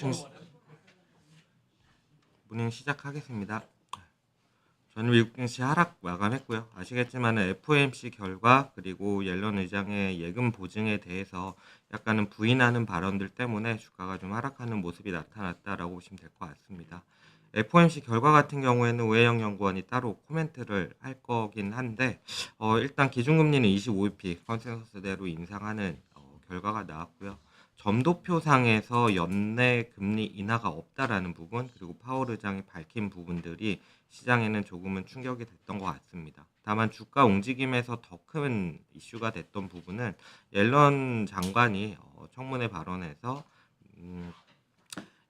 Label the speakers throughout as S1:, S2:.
S1: 증시 문행 시작하겠습니다. 저는 미국 증시 하락 마감했고요. 아시겠지만 FOMC 결과 그리고 옐런 의장의 예금 보증에 대해서 약간은 부인하는 발언들 때문에 주가가 좀 하락하는 모습이 나타났다라고 보시면 될 것 같습니다. FOMC 결과 같은 경우에는 우혜영 연구원이 따로 코멘트를 할 거긴 한데 어, 일단 기준금리는 25bp 컨센서스대로 인상하는 어, 결과가 나왔고요. 점도표상에서 연내 금리 인하가 없다라는 부분 그리고 파월 의장이 밝힌 부분들이 시장에는 조금은 충격이 됐던 것 같습니다. 다만 주가 움직임에서 더 큰 이슈가 됐던 부분은 옐런 장관이 어, 청문회 발언에서 음,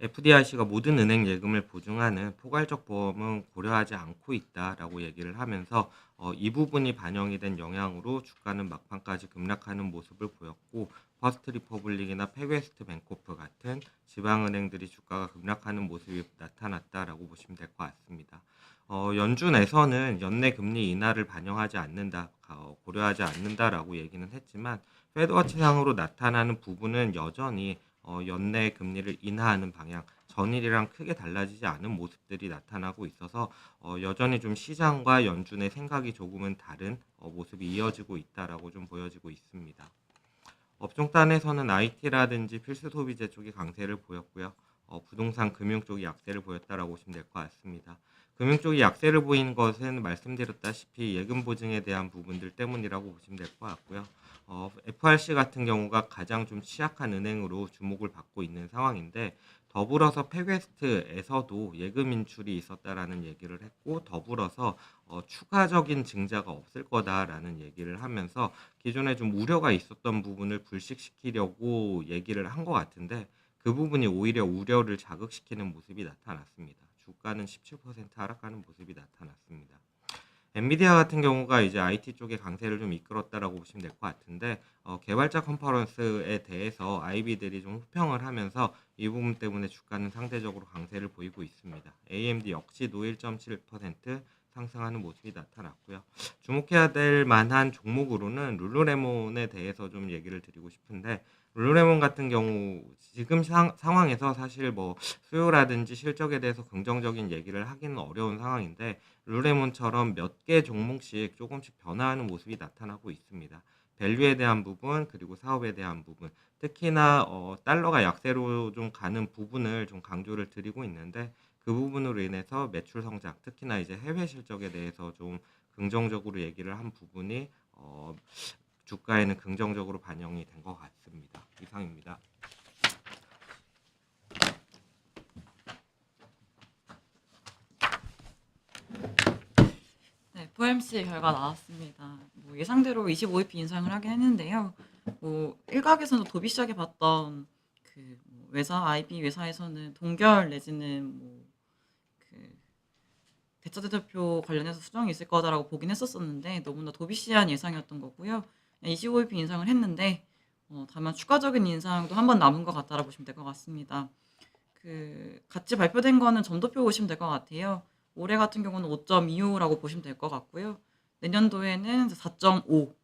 S1: FDIC가 모든 은행 예금을 보증하는 포괄적 보험은 고려하지 않고 있다라고 얘기를 하면서 어, 이 부분이 반영이 된 영향으로 주가는 막판까지 급락하는 모습을 보였고 퍼스트 리퍼블릭이나 페웨스트 뱅코프 같은 지방은행들이 주가가 급락하는 모습이 나타났다라고 보시면 될 것 같습니다. 어, 연준에서는 연내 금리 인하를 반영하지 않는다, 어, 고려하지 않는다라고 얘기는 했지만 페드워치상으로 나타나는 부분은 여전히 어, 연내 금리를 인하하는 방향, 전일이랑 크게 달라지지 않은 모습들이 나타나고 있어서 어, 여전히 좀 시장과 연준의 생각이 조금은 다른 어, 모습이 이어지고 있다라고 좀 보여지고 있습니다. 업종 단에서는 IT라든지 필수 소비재 쪽이 강세를 보였고요. 어, 부동산 금융 쪽이 약세를 보였다라고 보시면 될 것 같습니다. 금융 쪽이 약세를 보인 것은 말씀드렸다시피 예금 보증에 대한 부분들 때문이라고 보시면 될 것 같고요. 어, FRC 같은 경우가 가장 좀 취약한 은행으로 주목을 받고 있는 상황인데 더불어서 페게스트에서도 예금 인출이 있었다라는 얘기를 했고 더불어서 어, 추가적인 증자가 없을 거다라는 얘기를 하면서 기존에 좀 우려가 있었던 부분을 불식시키려고 얘기를 한 것 같은데 그 부분이 오히려 우려를 자극시키는 모습이 나타났습니다. 주가는 17% 하락하는 모습이 나타났습니다. 엔비디아 같은 경우가 이제 IT 쪽에 강세를 좀 이끌었다라고 보시면 될 것 같은데 어, 개발자 컨퍼런스에 대해서 IB들이 좀 호평을 하면서 이 부분 때문에 주가는 상대적으로 강세를 보이고 있습니다. AMD 역시도 1.7% 상승하는 모습이 나타났고요. 주목해야 될 만한 종목으로는 룰루레몬에 대해서 좀 얘기를 드리고 싶은데 룰루레몬 같은 경우 지금 상, 상황에서 사실 뭐 수요라든지 실적에 대해서 긍정적인 얘기를 하기는 어려운 상황인데 룰루레몬처럼 몇 개 종목씩 조금씩 변화하는 모습이 나타나고 있습니다. 밸류에 대한 부분 그리고 사업에 대한 부분 특히나 어, 달러가 약세로 좀 가는 부분을 좀 강조를 드리고 있는데 그 부분으로 인해서 매출 성장 특히나 이제 해외 실적에 대해서 좀 긍정적으로 얘기를 한 부분이 어, 주가에는 긍정적으로 반영이 된 것 같습니다. 이상입니다.
S2: 네, FOMC 결과 나왔습니다. 뭐 예상대로 25bp 인상을 하긴 했는데요. 뭐 일각에서는 도비시하게 봤던 그뭐 외사 IB 외사에서는 동결 내지는 뭐 그 대차 대표표 관련해서 수정이 있을 거다라고 보긴 했었었는데 너무나 도비 시한 예상이었던 거고요. 25bp 인상을 했는데 어, 다만 추가적인 인상도 한 번 남은 것 같다라고 보시면 될 것 같습니다. 그 같이 발표된 거는 점도표 보시면 될 것 같아요. 올해 같은 경우는 5.25라고 보시면 될 것 같고요. 내년도에는 4.5.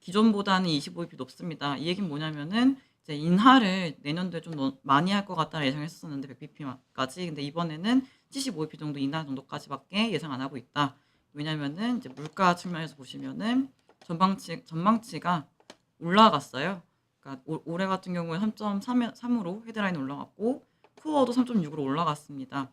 S2: 기존보다는 25bp 높습니다. 이 얘기는 뭐냐면은 이제 인하를 내년도에 좀 너- 많이 할 것 같다는 예상을 했었는데 100bp까지. 근데 이번에는 75bp 정도 인하 정도까지밖에 예상 안 하고 있다. 왜냐면은 이제 물가 측면에서 보시면은 전망치 전망치가 올라갔어요. 그러니까 올- 올해 같은 경우에 3.3으로 헤드라인 올라갔고 코어도 3.6으로 올라갔습니다.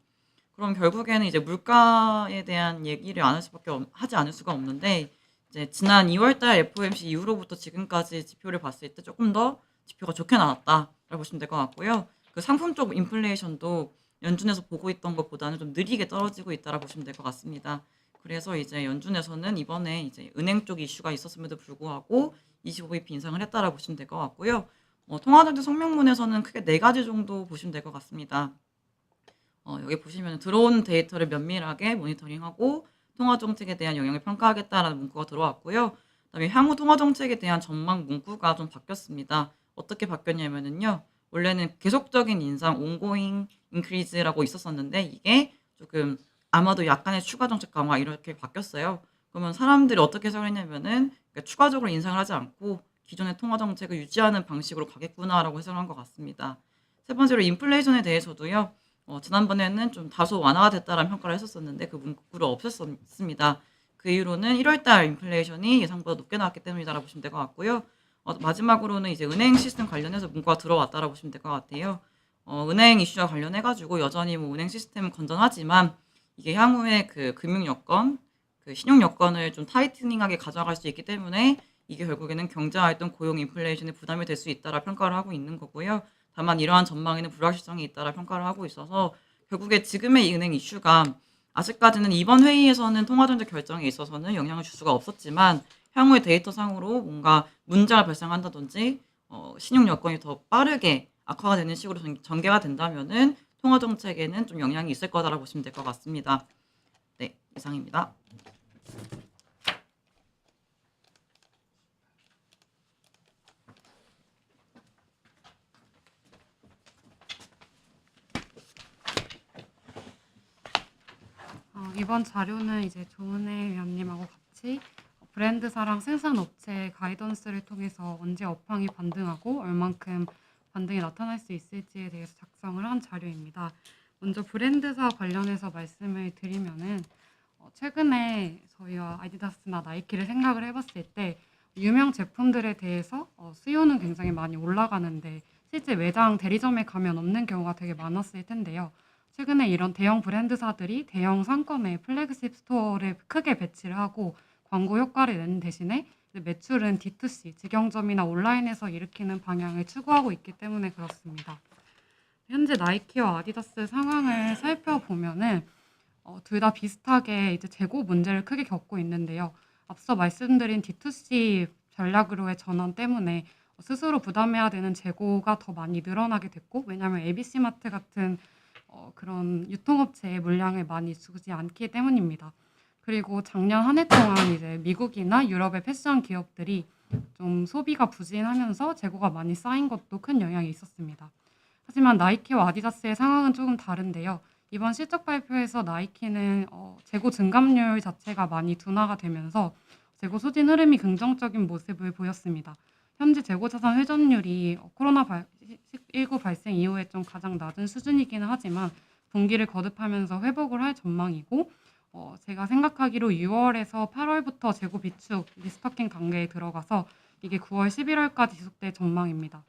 S2: 그럼 결국에는 이제 물가에 대한 얘기를 안 할 수밖에 없, 하지 않을 수가 없는데 이제 지난 2월달 FOMC 이후로부터 지금까지 지표를 봤을 때 조금 더 지표가 좋게 나왔다라고 보시면 될 것 같고요. 그 상품 쪽 인플레이션도 연준에서 보고 있던 것보다는 좀 느리게 떨어지고 있다라고 보시면 될 것 같습니다. 그래서 이제 연준에서는 이번에 이제 은행 쪽 이슈가 있었음에도 불구하고 25bp 인상을 했다라고 보시면 될 것 같고요. 어, 통화정책 성명문에서는 크게 네 가지 정도 보시면 될 것 같습니다. 어, 여기 보시면 들어온 데이터를 면밀하게 모니터링하고 통화 정책에 대한 영향을 평가하겠다라는 문구가 들어왔고요. 그다음에 향후 통화 정책에 대한 전망 문구가 좀 바뀌었습니다. 어떻게 바뀌었냐면은요. 원래는 계속적인 인상, ongoing increase라고 있었었는데 이게 조금 아마도 약간의 추가 정책 강화 이렇게 바뀌었어요. 그러면 사람들이 어떻게 해석을 했냐면은 그러니까 추가적으로 인상을 하지 않고 기존의 통화 정책을 유지하는 방식으로 가겠구나라고 해석을 한 것 같습니다. 세 번째로 인플레이션에 대해서도요. 어, 지난번에는 좀 다소 완화가 됐다라는 평가를 했었었는데 그 문구를 없앴습니다. 그 이유로는 1월달 인플레이션이 예상보다 높게 나왔기 때문이다라고 보시면 될 것 같고요. 어, 마지막으로는 이제 은행 시스템 관련해서 문구가 들어왔다라고 보시면 될 것 같아요. 어, 은행 이슈와 관련해가지고 여전히 뭐 은행 시스템은 건전하지만 이게 향후에 그 금융 여건, 그 신용 여건을 좀 타이트닝하게 가져갈 수 있기 때문에 이게 결국에는 경제 활동, 고용, 인플레이션에 부담이 될 수 있다라 평가를 하고 있는 거고요. 다만 이러한 전망에는 불확실성이 있다라 평가를 하고 있어서 결국에 지금의 이 은행 이슈가 아직까지는 이번 회의에서는 통화정책 결정에 있어서는 영향을 줄 수가 없었지만 향후의 데이터상으로 뭔가 문제가 발생한다든지 어, 신용 여건이 더 빠르게 악화가 되는 식으로 전- 전개가 된다면은 통화 정책에는 좀 영향이 있을 거다라고 보시면 될 것 같습니다. 네, 이상입니다.
S3: 어, 이번 자료는 이제 조은혜 위원님하고 같이 브랜드 사랑 생산 업체 가이던스를 통해서 언제 업황이 반등하고 얼만큼 반등이 나타날 수 있을지에 대해서 작성을 한 자료입니다. 먼저 브랜드사 관련해서 말씀을 드리면은 어, 최근에 저희와 아디다스나 나이키를 생각을 해봤을 때 유명 제품들에 대해서 어, 수요는 굉장히 많이 올라가는데 실제 매장 대리점에 가면 없는 경우가 되게 많았을 텐데요. 최근에 이런 대형 브랜드사들이 대형 상권에 플래그십 스토어를 크게 배치를 하고 광고 효과를 내는 대신에 매출은 D2C, 직영점이나 온라인에서 일으키는 방향을 추구하고 있기 때문에 그렇습니다. 현재 나이키와 아디다스 상황을 살펴보면은 어, 둘 다 비슷하게 이제 재고 문제를 크게 겪고 있는데요. 앞서 말씀드린 D2C 전략으로의 전환 때문에 스스로 부담해야 되는 재고가 더 많이 늘어나게 됐고 왜냐하면 ABC 마트 같은 어, 그런 유통업체의 물량을 많이 주지 않기 때문입니다. 그리고 작년 한 해 동안 이제 미국이나 유럽의 패션 기업들이 좀 소비가 부진하면서 재고가 많이 쌓인 것도 큰 영향이 있었습니다. 하지만 나이키와 아디다스의 상황은 조금 다른데요. 이번 실적 발표에서 나이키는 어, 재고 증감률 자체가 많이 둔화가 되면서 재고 소진 흐름이 긍정적인 모습을 보였습니다. 현재 재고 자산 회전율이 어, 코로나 발, 19 발생 이후에 좀 가장 낮은 수준이기는 하지만 분기를 거듭하면서 회복을 할 전망이고 어, 제가 생각하기로 6월에서 8월부터 재고 비축 리스토킹 단계에 들어가서 이게 9월 11월까지 지속될 전망입니다.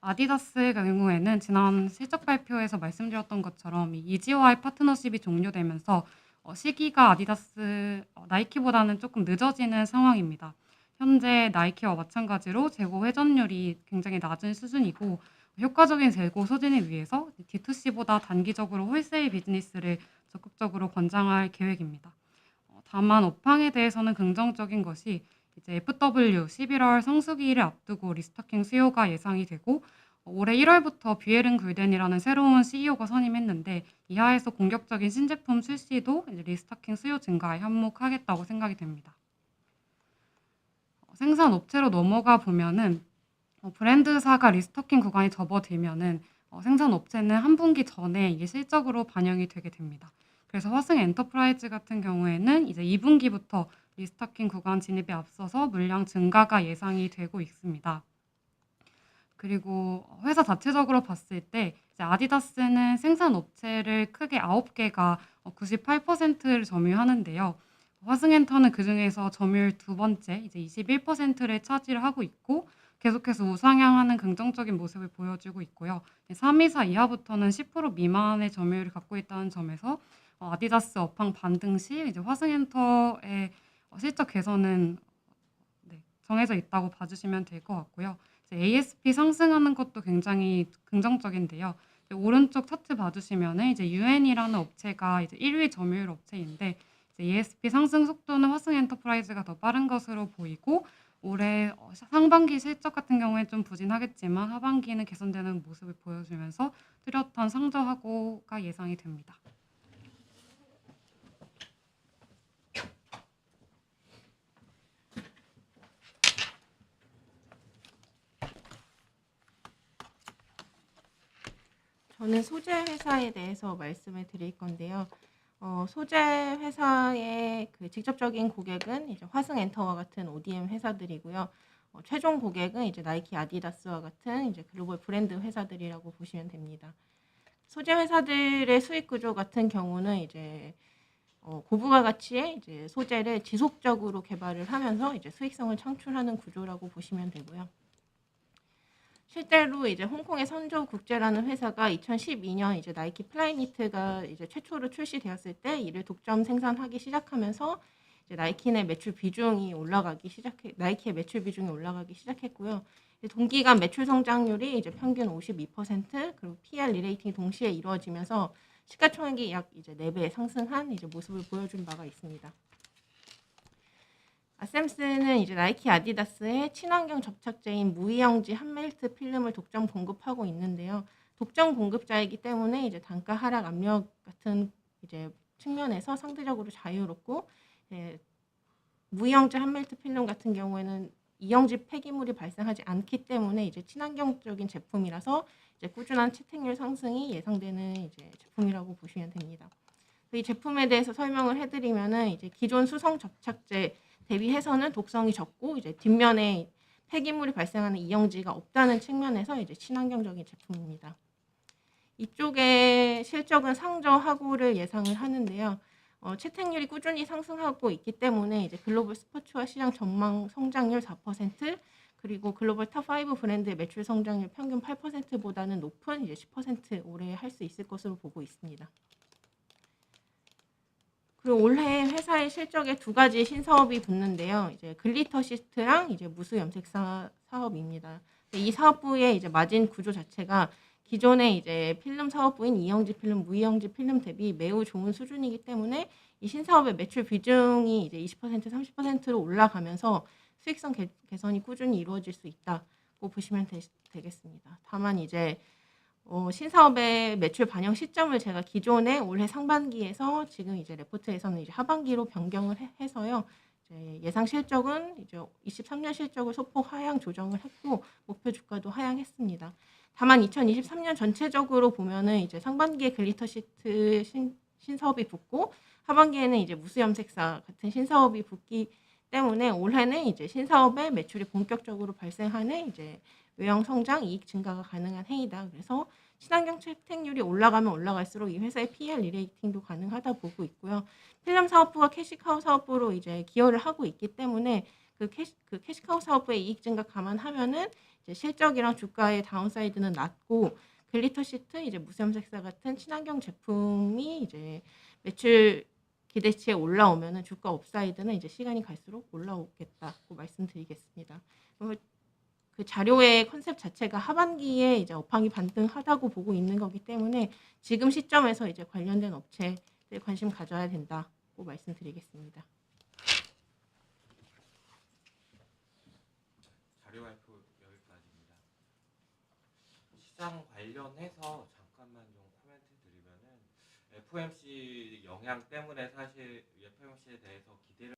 S3: 아디다스의 경우에는 지난 실적 발표에서 말씀드렸던 것처럼 이 이지와의 파트너십이 종료되면서 어, 시기가 아디다스 어, 나이키보다는 조금 늦어지는 상황입니다. 현재 나이키와 마찬가지로 재고 회전율이 굉장히 낮은 수준이고 효과적인 재고 소진을 위해서 D2C보다 단기적으로 홀세일 비즈니스를 적극적으로 권장할 계획입니다. 어, 다만 업황에 대해서는 긍정적인 것이 이제 FW 11월 성수기를 앞두고 리스토킹 수요가 예상이 되고 어, 올해 1월부터 뷰에른 굴덴이라는 새로운 CEO가 선임했는데 이하에서 공격적인 신제품 출시도 리스토킹 수요 증가에 현목하겠다고 생각이 됩니다. 어, 생산 업체로 넘어가 보면은 어, 브랜드사가 리스토킹 구간이 접어들면은 어, 생산 업체는 한 분기 전에 이게 실적으로 반영이 되게 됩니다. 그래서 화승 엔터프라이즈 같은 경우에는 이제 2분기부터 리스토킹 구간 진입에 앞서서 물량 증가가 예상이 되고 있습니다. 그리고 회사 자체적으로 봤을 때 아디다스는 생산 업체를 크게 9개가 98%를 점유하는데요. 화승엔터는 그 중에서 점유율 두 번째 이제 21%를 차지를 하고 있고 계속해서 우상향하는 긍정적인 모습을 보여주고 있고요. 3위사 이하부터는 10% 미만의 점유율을 갖고 있다는 점에서 어, 아디다스 업황 반등 시 이제 화승엔터의 어, 실적 개선은 네, 정해져 있다고 봐주시면 될 것 같고요. 이제 ASP 상승하는 것도 굉장히 긍정적인데요. 오른쪽 차트 봐주시면 이제 UN이라는 업체가 이제 1위 점유율 업체인데 이제 ASP 상승 속도는 화승 엔터프라이즈가 더 빠른 것으로 보이고 올해 어, 상반기 실적 같은 경우에 좀 부진하겠지만 하반기는 개선되는 모습을 보여주면서 뚜렷한 상저하고가 예상이 됩니다.
S4: 저는 소재 회사에 대해서 말씀을 드릴 건데요. 어, 소재 회사의 그 직접적인 고객은 이제 화승 엔터와 같은 ODM 회사들이고요. 어, 최종 고객은 이제 나이키, 아디다스와 같은 이제 글로벌 브랜드 회사들이라고 보시면 됩니다. 소재 회사들의 수익 구조 같은 경우는 이제 어, 고부가 가치의 이제 소재를 지속적으로 개발을 하면서 이제 수익성을 창출하는 구조라고 보시면 되고요. 실제로 이제 홍콩의 선조 국제라는 회사가 2012년 이제 나이키 플라이니트가 이제 최초로 출시되었을 때 이를 독점 생산하기 시작하면서 이제 나이키 의 매출 비중이 올라가기 시작해 나이키의 매출 비중이 올라가기 시작했고요. 동기간 매출 성장률이 이제 평균 52% 그리고 PR 리레이팅이 동시에 이루어지면서 시가총액이 약 이제 4배 상승한 이제 모습을 보여준 바가 있습니다. 아셈스는 이제 나이키 아디다스의 친환경 접착제인 무이영지 한멜트 필름을 독점 공급하고 있는데요. 독점 공급자이기 때문에 이제 단가 하락 압력 같은 이제 측면에서 상대적으로 자유롭고 예, 무이영지 한멜트 필름 같은 경우에는 이영지 폐기물이 발생하지 않기 때문에 이제 친환경적인 제품이라서 이제 꾸준한 채택률 상승이 예상되는 이제 제품이라고 보시면 됩니다. 이 제품에 대해서 설명을 해드리면은 이제 기존 수성 접착제 대비해서는 독성이 적고 이제 뒷면에 폐기물이 발생하는 이영지가 없다는 측면에서 이제 친환경적인 제품입니다. 이쪽의 실적은 상저하고를 예상을 하는데요. 어, 채택률이 꾸준히 상승하고 있기 때문에 이제 글로벌 스포츠화 시장 전망 성장률 4% 그리고 글로벌 탑5 브랜드의 매출 성장률 평균 8%보다는 높은 이제 10% 올해 할 수 있을 것으로 보고 있습니다. 그리고 올해 회사의 실적에 두 가지 신사업이 붙는데요. 이제 글리터 시트랑 이제 무수 염색사 사업입니다. 이 사업부의 이제 마진 구조 자체가 기존의 이제 필름 사업부인 이영지 필름, 무이영지 필름 대비 매우 좋은 수준이기 때문에 이 신사업의 매출 비중이 이제 20% 30%로 올라가면서 수익성 개, 개선이 꾸준히 이루어질 수 있다고 보시면 되, 되겠습니다. 다만 이제 어, 신사업의 매출 반영 시점을 제가 기존에 올해 상반기에서 지금 이제 레포트에서는 이제 하반기로 변경을 해, 해서요. 이제 예상 실적은 이제 23년 실적을 소폭 하향 조정을 했고 목표 주가도 하향했습니다. 다만 2023년 전체적으로 보면은 이제 상반기에 글리터 시트 신, 신사업이 붙고 하반기에는 이제 무수 염색사 같은 신사업이 붙기 때문에 올해는 이제 신사업의 매출이 본격적으로 발생하는 이제 외형 성장 이익 증가가 가능한 해이다. 그래서 친환경 채택률이 올라가면 올라갈수록 이 회사의 PR 리레이팅도 가능하다 보고 있고요. 필름 사업부가 캐시카우 사업부로 이제 기여를 하고 있기 때문에 그, 캐시, 그 캐시카우 사업부의 이익 증가 감안하면은 이제 실적이랑 주가의 다운사이드는 낮고 글리터 시트 이제 무염 색사 같은 친환경 제품이 이제 매출 기대치에 올라오면은 주가 업사이드는 이제 시간이 갈수록 올라오겠다고 말씀드리겠습니다. 그 자료의 컨셉 자체가 하반기에 이제 업황이 반등하다고 보고 있는 거기 때문에 지금 시점에서 이제 관련된 업체에 관심 가져야 된다고 말씀드리겠습니다.
S1: 자료 발표 여기까지입니다. 시장 관련해서 잠깐만 좀 코멘트 드리면은 FOMC 영향 때문에 사실 FOMC에 대해서 기대를